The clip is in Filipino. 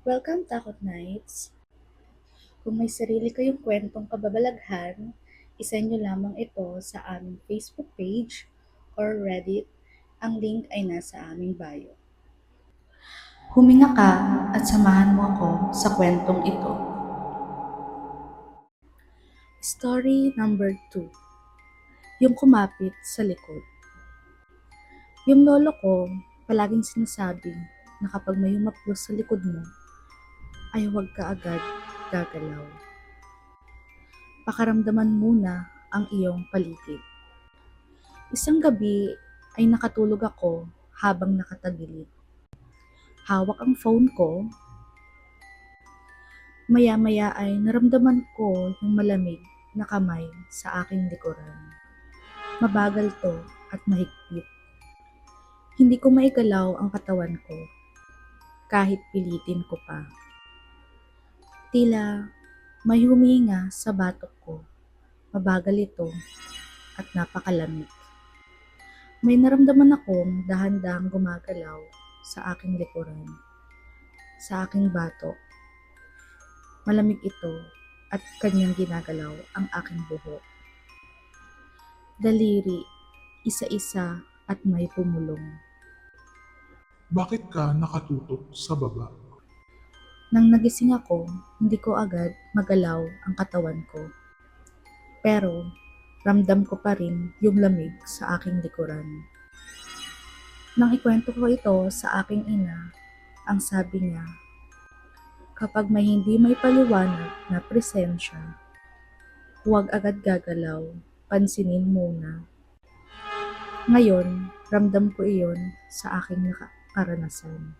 Welcome, Takot Nights! Kung may sarili kayong kwentong kababalaghan, isend nyo lamang ito sa aming Facebook page or Reddit. Ang link ay nasa aming bio. Huminga ka at samahan mo ako sa kwentong ito. Story number 2 Yung kumapit sa likod Yung lolo ko, palaging sinasabing na kapag may umaplos sa likod mo, ay huwag ka agad gagalaw. Pakaramdaman muna ang iyong paligid. Isang gabi ay nakatulog ako habang nakatagilid. Hawak ang phone ko. Maya-maya ay naramdaman ko yung malamig na kamay sa aking likuran. Mabagal to at mahigpit. Hindi ko maigalaw ang katawan ko kahit pilitin ko pa. Tila may huminga sa batok ko. Mabagal ito at napakalamig. May naramdaman akong dahan-dahang gumagalaw sa aking likuran, sa aking batok. Malamig ito at kanyang ginagalaw ang aking buhok. Daliri, isa-isa at may pumulong. Bakit ka nakatutok sa baba? Nang nagising ako, hindi ko agad magalaw ang katawan ko. Pero, ramdam ko pa rin yung lamig sa aking likuran. Nang ikwento ko ito sa aking ina, ang sabi niya, kapag may hindi may paliwanag na presensya, huwag agad gagalaw, pansinin muna. Ngayon, ramdam ko iyon sa aking karanasan.